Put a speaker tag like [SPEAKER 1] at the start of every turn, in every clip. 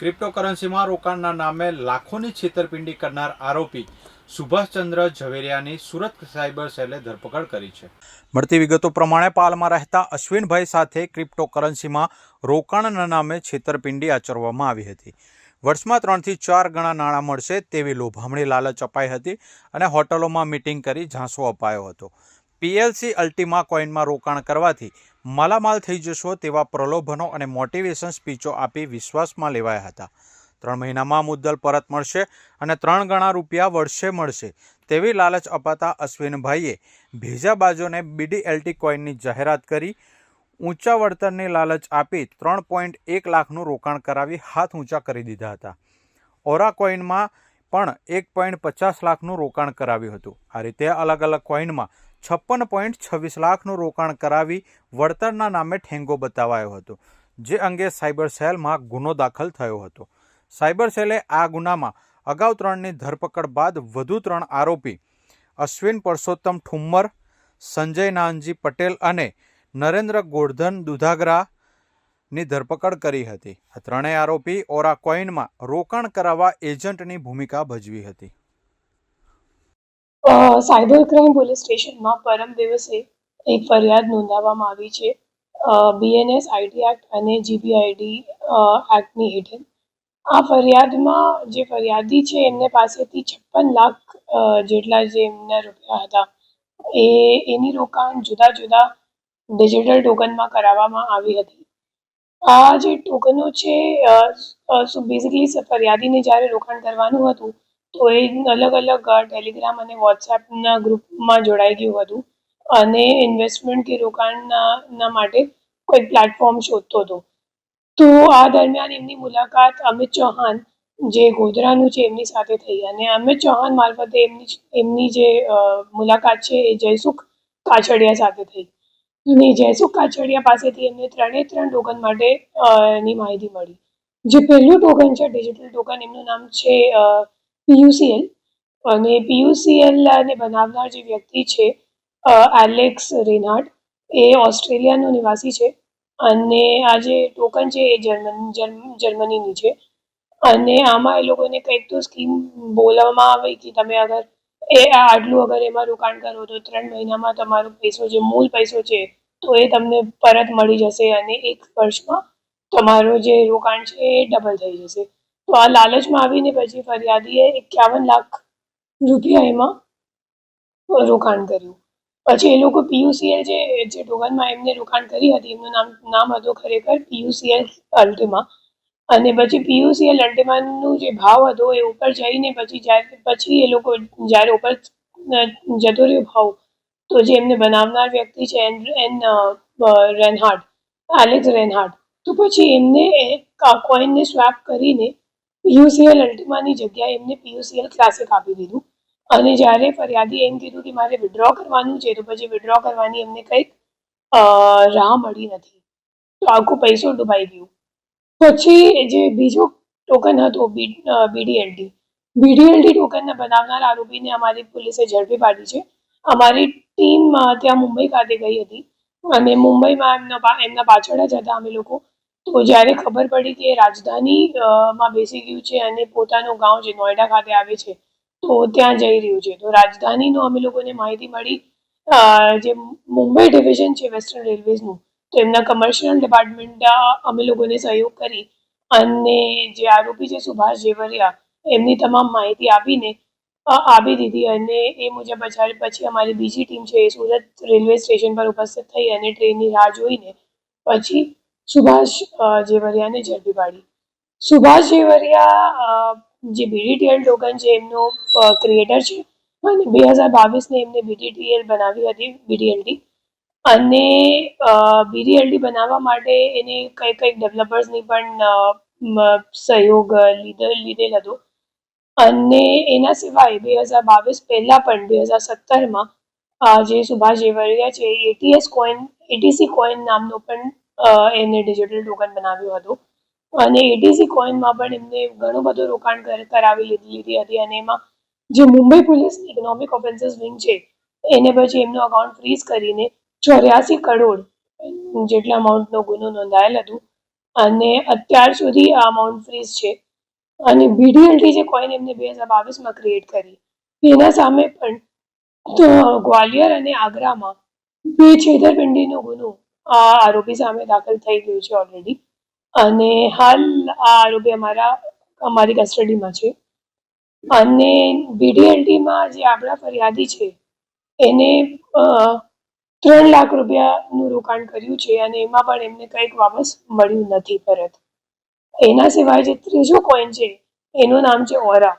[SPEAKER 1] ક્રિપ્ટોકરન્સીમાં રોકાણના નામે લાખોની છેતરપિંડી કરનાર આરોપી સુભાષચંદ્ર ઝવેરિયાની સુરત સાયબર સેલે ધરપકડ કરી છે. મળતી વિગતો પ્રમાણે પાલમાં રહેતા અશ્વિનભાઈ સાથે ક્રિપ્ટોકરન્સીમાં રોકાણના નામે છેતરપિંડી આચરવામાં આવી હતી. વર્ષમાં ત્રણથી ચાર ગણા નાણાં મળશે તેવી લોભામણી લાલચ અપાઈ હતી અને હોટલોમાં મિટિંગ કરી ઝાંસો અપાયો હતો. પીએલસી અલ્ટિમા કોઇનમાં રોકાણ કરવાથી માલામાલ થઈ જશો તેવા પ્રલોભનો અને મોટિવેશન સ્પીચો આપી વિશ્વાસમાં લેવાયા હતા. ત્રણ મહિનામાં મુદ્દલ પરત મળશે અને ત્રણ ગણા રૂપિયા વર્ષે મળશે તેવી લાલચ અપાતા અશ્વિનભાઈએ ભેજા બાજુને બીડીએલટી કોઇનની જાહેરાત કરી ઊંચા વળતરની લાલચ આપી ત્રણ પોઈન્ટ એક લાખનું રોકાણ કરાવી હાથ ઊંચા કરી દીધા હતા. ઓરા કોઇનમાં પણ એક પોઈન્ટ પચાસ લાખનું રોકાણ કરાવ્યું હતું. આ રીતે અલગ અલગ કોઇનમાં છપ્પન પોઈન્ટ છવ્વીસ લાખનું રોકાણ કરાવી વળતરના નામે ઠેંગો બતાવાયો હતો, જે અંગે સાયબર સેલમાં ગુનો દાખલ થયો હતો. સાયબર સેલે આ ગુનામાં અગાઉ ત્રણની ધરપકડ બાદ વધુ ત્રણ આરોપી અશ્વિન પરસોત્તમ ઠુમ્મર, સંજય નાનજી પટેલ અને નરેન્દ્ર ગોરધન દુધાગરાની ધરપકડ કરી હતી. આ ત્રણેય આરોપી ઓરા કોઇનમાં રોકાણ કરાવવા એજન્ટની ભૂમિકા ભજવી હતી.
[SPEAKER 2] સાયબર ક્રાઇમ પોલીસ સ્ટેશનમાં પરમ દિવસે એક ફરિયાદ નોંધાવવામાં આવી છે. બીએનએસ આઈટી એક્ટ અને જીબીઆઈડી એક્ટની હેઠળ. આ ફરિયાદમાં જે ફરિયાદી છે, એમને પાસેથી છપ્પન લાખ જેટલા જે એમના રૂપિયા હતા, એ, એની રોકાણ જુદા જુદા ડિજિટલ ટોકનમાં કરાવવામાં આવી હતી. આ જે ટોકનો છે બેઝિકલી ફરિયાદીને જ્યારે રોકાણ કરવાનું હતું તો એ અલગ અલગ ટેલિગ્રામ અને વોટ્સએપના ગ્રુપમાં જોડાઈ ગયું હતું. અને ઇન્વેસ્ટમેન્ટ કે રોકાણના માટે કોઈ પ્લેટફોર્મ શોધતો હતો. તો આ દરમિયાન એમની મુલાકાત અમિત ચૌહાણ જે ગોધરાનું છે એમની સાથે થઈ. અને અમિત ચૌહાણ મારફતે એમની એમની જે મુલાકાત છે એ જયસુખ કાછડિયા સાથે થઈ. અને જયસુખ કાછડિયા પાસેથી એમને ત્રણે ત્રણ ટોકન માટે અ, ની માહિતી મળી. જે પહેલું ટોકન છે ડિજિટલ ટોકન એમનું નામ છે પીયુસીએલ અને પીયુસીએલ ને બનાવનાર જે વ્યક્તિ છે એલેક્સ રેનાર્ડ, એ ઓસ્ટ્રેલિયાનો નિવાસી છે અને આ જે ટોકન છે એ જર્મન જર્મનીની છે અને આમાં એ લોકોને કંઈક તો સ્કીમ બોલવામાં આવે કે તમે અગર એ આટલું અગર એમાં રોકાણ કરો તો ત્રણ મહિનામાં તમારો પૈસો, જે મૂળ પૈસો છે તો એ તમને પરત મળી જશે અને એક વર્ષમાં તમારો જે રોકાણ છે એ ડબલ થઈ જશે. તો આ લાલચમાં આવીને પછી ફરિયાદીએ એકાવન લાખ રૂપિયા એમાં રોકાણ કર્યું. પછી એ લોકો પીયુસીએલ જે જે ટોકનમાં એમને રોકાણ કરી હતી, એમનું નામ નામ હતું ખરેખર પીયુસીએલ અલ્ટિમા. અને પછી પીયુસીએલ અલ્ટિમાનું જે ભાવ હતો એ ઉપર જઈને પછી જ્યારે, પછી એ લોકો જ્યારે ઉપર જતો રહ્યો ભાવ, તો જે એમને બનાવનાર વ્યક્તિ છે N N Reinhardt, Alex Reinhardt તો પછી એમને કોઈનને સ્વેપ કરીને પીયુસીએલ અલ્ટિમાની જગ્યાએ એમને પીયુસીએલ ક્લાસિક આપી દીધું. અને જ્યારે ફરિયાદી એમ કીધું કે મારે વિડ્રો કરવાનું છે, તો પછી વિડ્રો કરવાની એમને કંઈક રાહ મળી નથી. તો આખું પૈસો ડૂબાઈ ગયું. પછી જે બીજો ટોકન હતો બીડીએલટી બીડીએલટી ટોકનને બનાવનાર આરોપીને અમારી પોલીસે ઝડપી પાડી છે. અમારી ટીમ ત્યાં મુંબઈ ખાતે ગઈ હતી. અને મુંબઈમાં એમના એમના પાછળ જ હતા અમે લોકો. તો જ્યારે ખબર પડી કે રાજધાની માં બેસી ગયું છે અને પોતાનું ગાંવ જે નોઈડા ખાતે આવે છે, તો ત્યાં જઈ રહ્યું છે. તો રાજધાનીનો અમે લોકોને માહિતી મળી જે મુંબઈ ડિવિઝન છે વેસ્ટર્ન રેલવેઝનું તો એમના કમર્શિયલ ડિપાર્ટમેન્ટ અમે લોકોને સહયોગ કરી અને જે આરોપી છે સુભાષ જેવરિયા એમની તમામ માહિતી આપીને આપી દીધી અને એ મુજબ પછી અમારી બીજી ટીમ છે એ સુરત રેલવે સ્ટેશન પર ઉપસ્થિત થઈ અને ટ્રેનની રાહ જોઈને પછી સુભાષ જેવરિયાને ઝડપી પાડી સુભાષ જેવરિયા જે બીડીટીએલ ટોકન છે, એમનો ક્રિએટર છે. અને બે હજાર બાવીસને એમને બીડીટીએલ બનાવી હતી બીડીએલટી અને બીડીએલટી બનાવવા માટે એને કંઈક કંઈક ડેવલપર્સની પણ સહયોગ લીધેલ લીધેલ હતો. અને એના સિવાય બે હજાર બાવીસ પહેલાં પણ, બે હજાર સત્તરમાં જે સુભાષ જેવરિયા છે એટીએસ કોઈન એટીસી કોઈન નામનો પણ એને ડિજિટલ ટોકન બનાવ્યું હતું. અને એટીસી કોઈનમાં પણ એમને ઘણું બધું રોકાણ કરાવી લીધી લીધી હતી. અને એમાં જે Mumbai police economic offences wing છે, એને પછી એમનું અકાઉન્ટ ફ્રીઝ કરીને ચોર્યાસી કરોડ જેટલા અમાઉન્ટનો ગુનો નોંધાયેલ હતું. અને અત્યાર સુધી આ અમાઉન્ટ ફ્રીઝ છે. અને બીડીએલટી જે કોઈન એમને બે હજાર બાવીસમાં ક્રિએટ કરી. એના સામે પણ ગ્વાલિયર અને આગ્રામાં બે છેતરપિંડીનો ગુનો આ આરોપી સામે દાખલ થઈ ગયું છે ઓલરેડી અને હાલ આ આરોપી અમારા, અમારી કસ્ટડીમાં છે. અને બીડીએલટીમાં જે આપણા ફરિયાદી છે, એને ત્રણ લાખ રૂપિયાનું રોકાણ કર્યું છે અને એમાં પણ એમને કંઈક વાપસ મળ્યું નથી પરત. એના સિવાય જે ત્રીજો કોઈન છે, એનું નામ છે ઓરા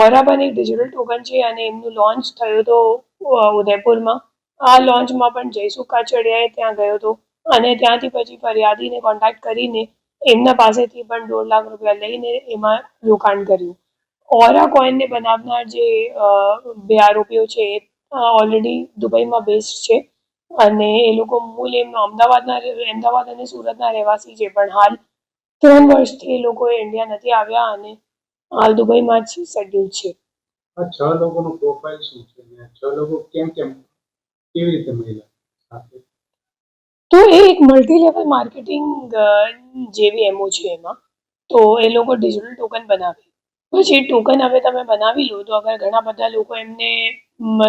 [SPEAKER 2] ઓરા પણ એક ડિજિટલ ટોકન છે અને એમનું લોન્ચ થયું હતો ઉદયપુરમાં. આ લોન્ચમાં પણ જયસુ કાછડિયાએ ત્યાં ગયો હતો અને ત્યાંથી પછી ફરિયાદીને કોન્ટેક્ટ કરીને એમના પાસેથી પણ દોઢ લાખ રૂપિયા લઈને એમાં રોકાણ કર્યું. ઓરા કોઈનને બનાવનાર જે બે આરોપીઓ છે, એ ઓલરેડી દુબઈમાં બેસ્ડ છે અને એ લોકો મૂળ એમનો અમદાવાદના અમદાવાદ અને સુરતના રહેવાસી છે, પણ હાલ ત્રણ વર્ષથી એ લોકો ઇન્ડિયા નથી આવ્યા અને હાલ દુબઈમાં જ સેટલ છે.
[SPEAKER 3] છ લોકોનું પ્રોફાઇલ શું છે? છ લોકો કેમ કેમ કેવી રીતે મહિલા
[SPEAKER 2] તો એ એક મલ્ટી લેવલ માર્કેટિંગ જેવી એમઓ છે એમાં, તો એ લોકો ડિજિટલ ટોકન બનાવે. પછી ટોકન હવે તમે બનાવી લો, તો અગર ઘણા બધા લોકો એમને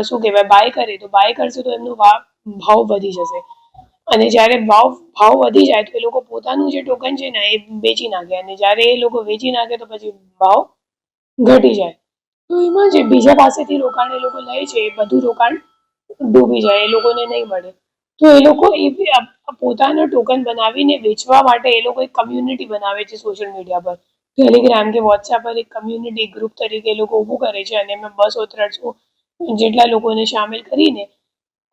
[SPEAKER 2] શું કહેવાય બાય કરે, તો બાય કરશે તો એમનો ભાવ વધી જશે. અને જ્યારે ભાવ ભાવ વધી જાય, તો એ લોકો પોતાનું જે ટોકન છે ને, એ વેચી નાખે. અને જ્યારે એ લોકો વેચી નાખે, તો પછી ભાવ ઘટી જાય. તો એમાં જે બીજા પાસેથી રોકાણ એ લોકો લે છે, એ બધું રોકાણ ડૂબી જાય, એ લોકોને નહીં મળે. તો એ લોકો એ પોતાનો ટોકન બનાવીને વેચવા માટે એ લોકો એક કમ્યુનિટી બનાવે છે સોશિયલ મીડિયા પર. ટેલિગ્રામ કે વોટ્સએપ પર એક કમ્યુનિટી ગ્રુપ તરીકે એ લોકો ઊભું કરે છે અને એમાં બસો ત્રણસો જેટલા લોકોને સામેલ કરીને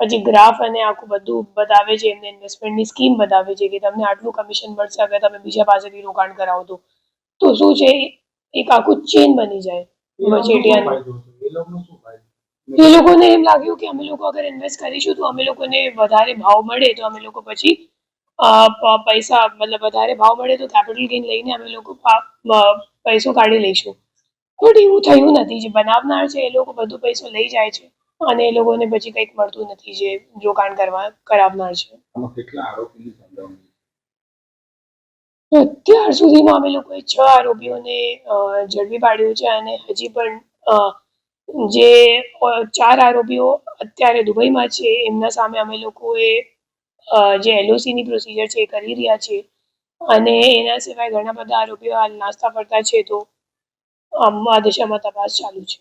[SPEAKER 2] પછી ગ્રાફ અને આખું બધું બતાવે છે, એમને ઇન્વેસ્ટમેન્ટની સ્કીમ બતાવે છે કે તમને આટલું કમિશન મળશે અગર તમે બીજા પાસેથી રોકાણ કરાવો તો. તો શું છે? એક આખું ચેન બની જાય.
[SPEAKER 3] એ એ લોકોનો
[SPEAKER 2] એમ લાગ્યું કે અમે લોકો અગર ઇન્વેસ્ટ કરીશું તો અમે લોકોને વધારે ભાવ મળે તો અમે લોકો પછી પૈસા મતલબ વધારે ભાવ મળે તો કેપિટલ ગેઇન લઈને અમે લોકો પૈસો કાઢી લઈશું. બટ એવું થયું નથી. જે બનાવનાર છે એ લોકો બધું પૈસો લઈ જાય છે અને એ લોકોને પછી કંઈક મળતું નથી જે રોકાણ કરવા કરાવનાર છે. અત્યાર સુધીમાં અમે લોકોએ છ આરોપીઓને ઝડપી પાડ્યું છે અને હજી પણ જે ચાર આરોપીઓ અત્યારે દુબઈમાં છે, એમના સામે અમે લોકોએ જે એલઓસીની પ્રોસિજર છે એ કરી રહ્યા છે. અને એના સિવાય ઘણા બધા આરોપીઓ હાલ નાસ્તા ફરતા છે તો આ દિશામાં તપાસ ચાલુ છે.